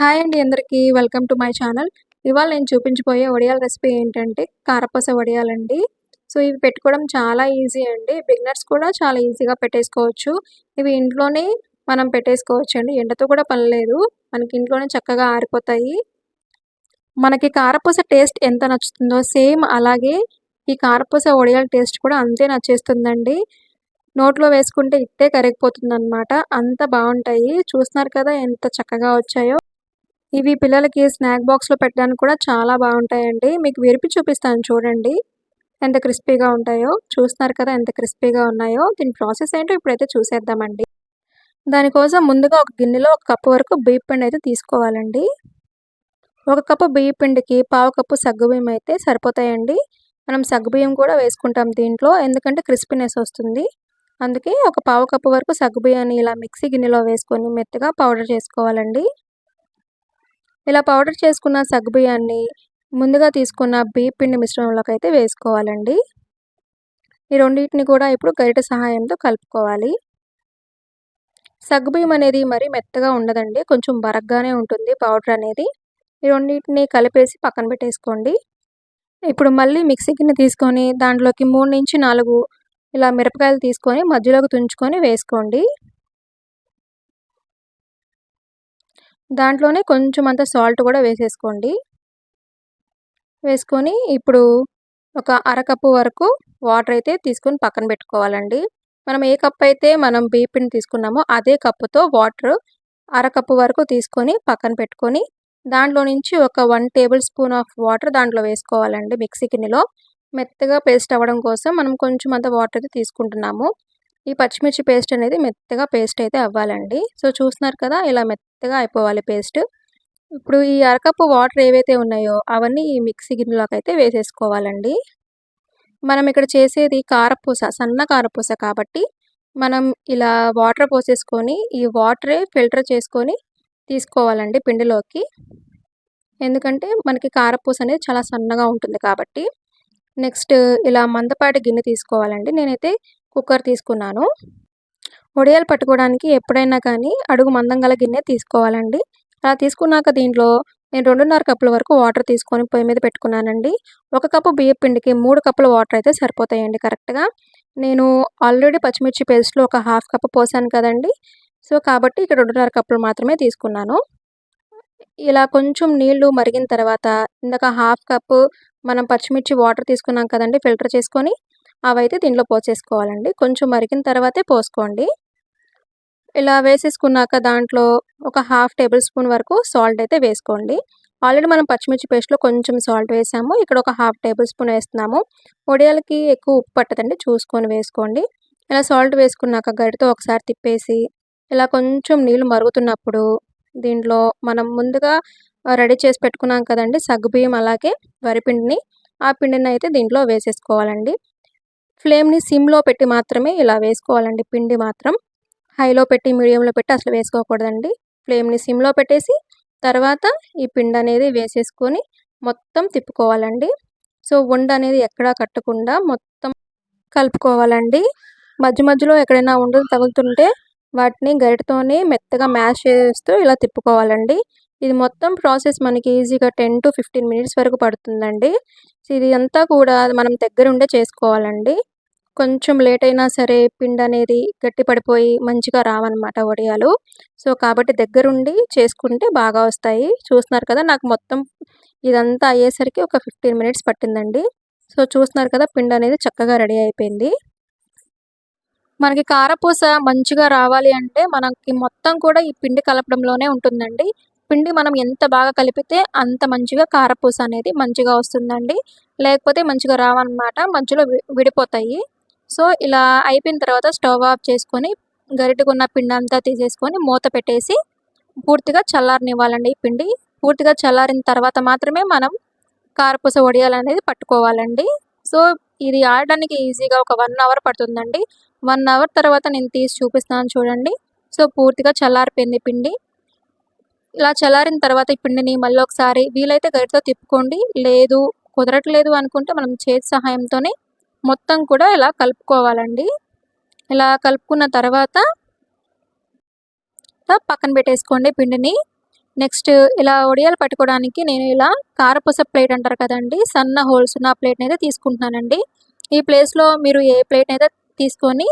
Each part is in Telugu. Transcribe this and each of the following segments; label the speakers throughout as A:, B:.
A: హాయ్ అండి అందరికీ. Welcome to my channel. ఇవాళ నేను చూపించబోయే వడియాల రెసిపీ ఏంటంటే కారపూస వడియాలండి. సో ఇవి పెట్టుకోవడం చాలా ఈజీ అండి. బిగినర్స్ కూడా చాలా ఈజీగా పెట్టేసుకోవచ్చు. ఇవి ఇంట్లోనే మనం పెట్టేసుకోవచ్చు అండి ఎండతో కూడా పని లేదు. మనకి ఇంట్లోనే చక్కగా ఆరిపోతాయి. మనకి కారపూస టేస్ట్ ఎంత నచ్చుతుందో సేమ్ అలాగే ఈ కారపూస వడియాల టేస్ట్ కూడా అంతే నచ్చేస్తుందండి. నోట్లో వేసుకుంటే ఇట్టే కరిగిపోతుంది అనమాట అంత బాగుంటాయి. చూస్తున్నారు కదా ఎంత చక్కగా వచ్చాయో. ఇవి పిల్లలకి స్నాక్ బాక్స్లో పెట్టడానికి కూడా చాలా బాగుంటాయండి. మీకు విరిపి చూపిస్తాను చూడండి. ఎంత క్రిస్పీగా ఉంటాయో. చూస్తున్నారు కదా ఎంత క్రిస్పీగా ఉన్నాయో. దీని ప్రాసెస్ ఏంటో ఇప్పుడైతే చూసేద్దామండి. దానికోసం ముందుగా ఒక గిన్నెలో ఒక కప్పు వరకు బియ్య పిండి అయితే తీసుకోవాలండి. ఒక కప్పు బియ్య పిండికి పావు కప్పు సగ్గుబియ్యం అయితే సరిపోతాయండి. మనం సగ్గుబియ్యం కూడా వేసుకుంటాం దీంట్లో. ఎందుకంటే క్రిస్పీనెస్ వస్తుంది. అందుకే ఒక పావు కప్పు వరకు సగ్గుబియ్యాన్ని ఇలా మిక్సీ గిన్నెలో వేసుకొని మెత్తగా పౌడర్ చేసుకోవాలండి. ఇలా పౌడర్ చేసుకున్న సగ్గుబియ్యాన్ని ముందుగా తీసుకున్న బియ్య పిండి మిశ్రమంలోకి అయితే వేసుకోవాలండి. ఈ రెండింటిని కూడా ఇప్పుడు గరిట సహాయంతో కలుపుకోవాలి. సగ్గుబియ్యం అనేది మరీ మెత్తగా ఉండదండి కొంచెం బరగ్గానే ఉంటుంది పౌడర్ అనేది. ఈ రెండింటిని కలిపేసి పక్కన పెట్టేసుకోండి. ఇప్పుడు మళ్ళీ మిక్సీ గిన్నె తీసుకొని దాంట్లోకి మూడు నుంచి నాలుగు ఇలా మిరపకాయలు తీసుకొని మధ్యలోకి తుంచుకొని వేసుకోండి. దాంట్లోనే కొంచెం అంత సాల్ట్ కూడా వేసేసుకోండి. వేసుకొని ఇప్పుడు ఒక అరకప్పు వరకు వాటర్ అయితే తీసుకొని పక్కన పెట్టుకోవాలండి. మనం ఏ కప్ అయితే మనం బీపీని తీసుకున్నామో అదే కప్పుతో వాటర్ అరకప్పు వరకు తీసుకొని పక్కన పెట్టుకొని దాంట్లో నుంచి ఒక one tablespoon of water దాంట్లో వేసుకోవాలండి మిక్సీ గిన్నెలో. మెత్తగా పేస్ట్ అవ్వడం కోసం మనం కొంచెం అంత వాటర్ అయితే తీసుకుంటున్నాము. ఈ పచ్చిమిర్చి పేస్ట్ అనేది మెత్తగా పేస్ట్ అయితే అవ్వాలండి. సో చూస్తున్నారు కదా ఇలా మెత్తగా అయిపోవాలి పేస్ట్. ఇప్పుడు ఈ అరకప్పు వాటర్ ఏవైతే ఉన్నాయో అవన్నీ ఈ మిక్సీ గిన్నెలోకి అయితే వేసేసుకోవాలండి. మనం ఇక్కడ చేసేది కారపూస సన్న కారపూస కాబట్టి మనం ఇలా వాటర్ పోసేసుకొని ఈ వాటరే ఫిల్టర్ చేసుకొని తీసుకోవాలండి పిండిలోకి. ఎందుకంటే మనకి కారపూస అనేది చాలా సన్నగా ఉంటుంది కాబట్టి నెక్స్ట్ ఇలా మందపాటి గిన్నె తీసుకోవాలండి. నేనైతే కుక్కర్ తీసుకున్నాను. వడియాలు పట్టుకోవడానికి ఎప్పుడైనా కానీ అడుగు మందం గల గిన్నె తీసుకోవాలండి. అలా తీసుకున్నాక దీంట్లో నేను రెండున్నర కప్పుల వరకు వాటర్ తీసుకొని పొయ్యి మీద పెట్టుకున్నానండి. ఒక కప్పు బియ్య పిండికి మూడు కప్పుల వాటర్ అయితే సరిపోతాయండి కరెక్ట్గా. నేను ఆల్రెడీ పచ్చిమిర్చి పేస్ట్లో ఒక హాఫ్ కప్ పోసాను కదండి. సో కాబట్టి ఇక్కడ రెండున్నర కప్పులు మాత్రమే తీసుకున్నాను. ఇలా కొంచెం నీళ్ళు మరిగిన తర్వాత ఇందాక హాఫ్ కప్పు మనం పచ్చిమిర్చి వాటర్ తీసుకున్నాం కదండి ఫిల్టర్ చేసుకొని అవైతే దీంట్లో పోసేసుకోవాలండి. కొంచెం మరిగిన తర్వాతే పోసుకోండి. ఇలా వేసేసుకున్నాక దాంట్లో ఒక హాఫ్ టేబుల్ స్పూన్ వరకు సాల్ట్ అయితే వేసుకోండి. ఆల్రెడీ మనం పచ్చిమిర్చి పేస్ట్లో కొంచెం సాల్ట్ వేసాము. ఇక్కడ ఒక హాఫ్ టేబుల్ స్పూన్ వేస్తున్నాము. వడియాలకి ఎక్కువ ఉప్పు పట్టదండి. చూసుకొని వేసుకోండి. ఇలా సాల్ట్ వేసుకున్నాక గడితో ఒకసారి తిప్పేసి ఇలా కొంచెం నీళ్ళు మరుగుతున్నప్పుడు దీంట్లో మనం ముందుగా రెడీ చేసి పెట్టుకున్నాం కదండి. సగ్గుబియ్యం అలాగే వరిపిండిని ఆ పిండిని అయితే దీంట్లో వేసేసుకోవాలండి. ఫ్లేమ్ని సిమ్లో పెట్టి మాత్రమే ఇలా వేసుకోవాలండి. పిండి మాత్రం హైలో పెట్టి మీడియంలో పెట్టి అసలు వేసుకోకూడదండి. ఫ్లేమ్ని సిమ్లో పెట్టేసి తర్వాత ఈ పిండి అనేది వేసేసుకొని మొత్తం తిప్పుకోవాలండి. సో వండ అనేది ఎక్కడా కట్టకుండా మొత్తం కలుపుకోవాలండి. మధ్య మధ్యలో ఎక్కడైనా ఉండలు తగులుతుంటే వాటిని గరిటతోనే మెత్తగా మ్యాష్ చేస్తూ ఇలా తిప్పుకోవాలండి. ఇది మొత్తం ప్రాసెస్ మనకి ఈజీగా టెన్ టు ఫిఫ్టీన్ మినిట్స్ వరకు పడుతుందండి. ఇది అంతా కూడా మనం దగ్గరుండే చేసుకోవాలండి. కొంచెం లేట్ అయినా సరే పిండి అనేది గట్టి పడిపోయి మంచిగా రావన్నమాట వడియాలు. సో కాబట్టి దగ్గరుండి చేసుకుంటే బాగా వస్తాయి. చూస్తున్నారు కదా నాకు మొత్తం ఇదంతా అయ్యేసరికి ఒక ఫిఫ్టీన్ మినిట్స్ పట్టిందండి. సో చూస్తున్నారు కదా పిండి అనేది చక్కగా రెడీ అయిపోయింది. మనకి కారపూస మంచిగా రావాలి అంటే మనకి మొత్తం కూడా ఈ పిండి కలపడంలోనే ఉంటుందండి. పిండి మనం ఎంత బాగా కలిపితే అంత మంచిగా కారపూస అనేది మంచిగా వస్తుందండి. లేకపోతే మంచిగా రావన్నమాట మధ్యలో విడిపోతాయి. సో ఇలా అయిపోయిన తర్వాత స్టవ్ ఆఫ్ చేసుకొని గరిటకున్న పిండి అంతా తీసేసుకొని మూత పెట్టేసి పూర్తిగా చల్లారనివ్వాలండి ఈ పిండి. పూర్తిగా చల్లారిన తర్వాత మాత్రమే మనం కారపూస వడియాలు అనేది పట్టుకోవాలండి. సో ఇది ఆడడానికి ఈజీగా ఒక వన్ అవర్ పడుతుందండి. వన్ అవర్ తర్వాత నేను తీసి చూపిస్తాను చూడండి. సో పూర్తిగా చల్లారిపోయింది పిండి. ఇలా చల్లారిన తర్వాత ఈ పిండిని మళ్ళీ ఒకసారి వీలైతే గరిటతో తిప్పుకోండి. లేదు కుదరట్లేదు అనుకుంటే మనం చేతి సహాయంతోనే మొత్తం కూడా ఇలా కలుపుకోవాలండి. ఇలా కలుపుకున్న తర్వాత పక్కన పెట్టేసుకోండి పిండిని. నెక్స్ట్ ఇలా ఒడియాలు పట్టుకోవడానికి నేను ఇలా కారపూస ప్లేట్ అంటారు కదండి సన్న హోల్స్ ఉన్న ప్లేట్ని అయితే తీసుకుంటున్నానండి. ఈ ప్లేస్లో మీరు ఏ ప్లేట్ని అయితే తీసుకొని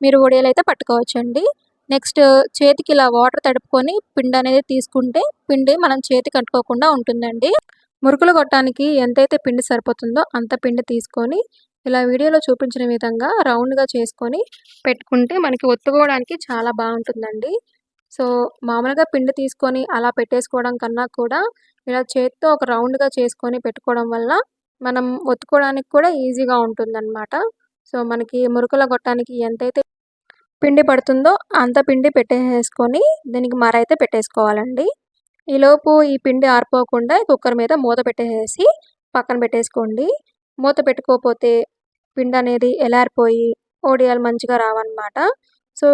A: మీరు ఒడియాలు అయితే పట్టుకోవచ్చండి. నెక్స్ట్ చేతికి ఇలా వాటర్ తడుపుకొని పిండి అనేది తీసుకుంటే పిండి మనం చేతికి కట్టుకోకుండా ఉంటుందండి. మురుకులు కొట్టడానికి ఎంతైతే పిండి సరిపోతుందో అంత పిండి తీసుకొని ఇలా వీడియోలో చూపించిన విధంగా రౌండ్గా చేసుకొని పెట్టుకుంటే మనకి ఒత్తుకోవడానికి చాలా బాగుంటుందండి. సో మామూలుగా పిండి తీసుకొని అలా పెట్టేసుకోవడం కన్నా కూడా ఇలా చేత్తో ఒక రౌండ్గా చేసుకొని పెట్టుకోవడం వల్ల మనం ఒత్తుకోవడానికి కూడా ఈజీగా ఉంటుందన్నమాట. సో మనకి మురుకుల గొట్టానికి ఎంతైతే పిండి పడుతుందో అంత పిండి పెట్టేసుకొని దీనికి మర అయితే పెట్టేసుకోవాలండి. ఈలోపు ఈ పిండి ఆరిపోకుండా కుక్కర్ మీద మూత పెట్టేసి పక్కన పెట్టేసుకోండి. మూత పెట్టుకోకపోతే పిండి అనేది ఎలారిపోయి ఓడియాలు మంచిగా రావన్నమాట. సో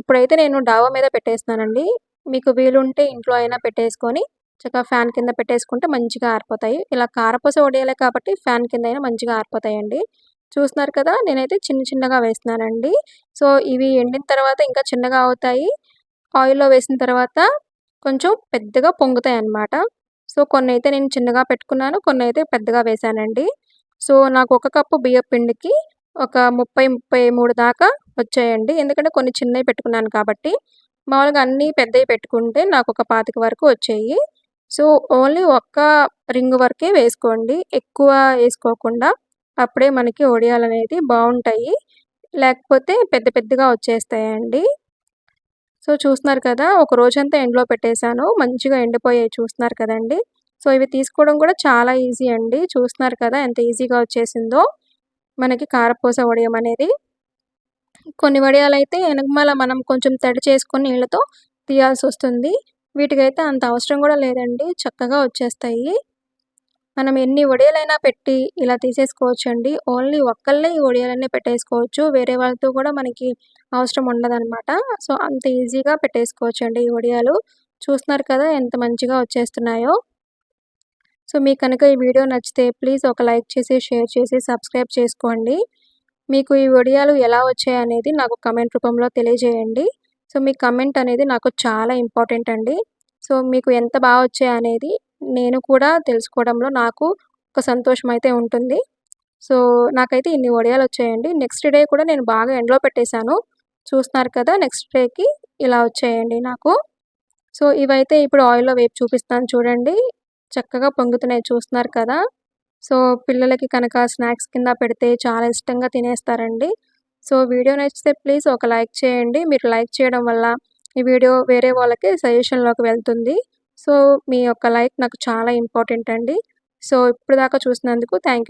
A: ఇప్పుడైతే నేను డాబా మీద పెట్టేస్తున్నానండి. మీకు వీలుంటే ఇంట్లో అయినా పెట్టేసుకొని చక్కగా ఫ్యాన్ కింద పెట్టేసుకుంటే మంచిగా ఆరిపోతాయి. ఇలా కారపూస ఓడియాలే కాబట్టి ఫ్యాన్ కింద అయినా మంచిగా ఆరిపోతాయండి. చూస్తున్నారు కదా నేనైతే చిన్న చిన్నగా వేస్తున్నానండి. సో ఇవి ఎండిన తర్వాత ఇంకా చిన్నగా అవుతాయి. ఆయిల్లో వేసిన తర్వాత కొంచెం పెద్దగా పొంగుతాయి అన్నమాట సో కొన్ని అయితే నేను చిన్నగా పెట్టుకున్నాను కొన్ని అయితే పెద్దగా వేసానండి సో నాకు ఒక కప్పు బియ్యం పిండికి ఒక ముప్పై ముప్పై మూడు దాకా వచ్చాయండి. ఎందుకంటే కొన్ని చిన్నవి పెట్టుకున్నాను కాబట్టి మామూలుగా అన్నీ పెద్దవి పెట్టుకుంటే నాకు ఒక పాతిక వరకు వచ్చాయి. సో ఓన్లీ ఒక్క రింగ్ వరకే వేసుకోండి. ఎక్కువ వేసుకోకుండా అప్పుడే మనకి ఒడియాలు అనేది బాగుంటాయి. లేకపోతే పెద్ద పెద్దగా వచ్చేస్తాయండి. సో చూస్తున్నారు కదా ఒక రోజంతా ఎండలో పెట్టేశాను. మంచిగా ఎండిపోయాయి చూస్తున్నారు కదండి. సో ఇవి తీసుకోవడం కూడా చాలా ఈజీ అండి. చూస్తున్నారు కదా ఎంత ఈజీగా వచ్చేసిందో. మనకి కారపూస వడియం అనేది. కొన్ని వడియాలు అయితే వెనకమాల మనం కొంచెం తడి చేసుకొని నీళ్ళతో తీయాల్సి వస్తుంది. వీటికైతే అంత అవసరం కూడా లేదండి. చక్కగా వచ్చేస్తాయి. మనం ఎన్ని వడియాలైనా పెట్టి ఇలా తీసేసుకోవచ్చు అండి ఓన్లీ ఒక్కళ్ళే ఈ వడియాలన్నీ పెట్టేసుకోవచ్చు. వేరే వాళ్ళతో కూడా మనకి అవసరం ఉండదన్నమాట. సో అంత ఈజీగా పెట్టేసుకోవచ్చు అండి ఈ వడియాలు. చూస్తున్నారు కదా ఎంత మంచిగా వచ్చేస్తున్నాయో. సో మీకు కనుక ఈ వీడియో నచ్చితే ప్లీజ్ ఒక లైక్ చేసి షేర్ చేసి సబ్స్క్రైబ్ చేసుకోండి. మీకు ఈ వడియాలు ఎలా వచ్చాయి అనేది నాకు కమెంట్ రూపంలో తెలియజేయండి. సో మీ కమెంట్ అనేది నాకు చాలా ఇంపార్టెంట్ అండి. సో మీకు ఎంత బాగా వచ్చాయి అనేది నేను కూడా తెలుసుకోవడంలో నాకు ఒక సంతోషం అయితే ఉంటుంది. సో నాకైతే ఇన్ని వడియాలు వచ్చాయండి. నెక్స్ట్ డే కూడా నేను బాగా ఎండలో పెట్టేశాను. చూస్తున్నారు కదా నెక్స్ట్ డేకి ఇలా వచ్చాయండి నాకు. సో ఇవైతే ఇప్పుడు ఆయిల్లో వేపు చూపిస్తాను చూడండి. చక్కగా పొంగుతున్నాయి. చూస్తున్నారు కదా? సో పిల్లలకి కనుక స్నాక్స్ కింద పెడితే చాలా ఇష్టంగా తినేస్తారండి. సో వీడియో నచ్చితే ప్లీజ్ ఒక లైక్ చేయండి. మీరు లైక్ చేయడం వల్ల ఈ వీడియో వేరే వాళ్ళకి సజెషన్లోకి వెళ్తుంది. సో మీ యొక్క లైక్ నాకు చాలా ఇంపార్టెంట్ అండి. సో ఇప్పుడు దాకా చూసినందుకు థ్యాంక్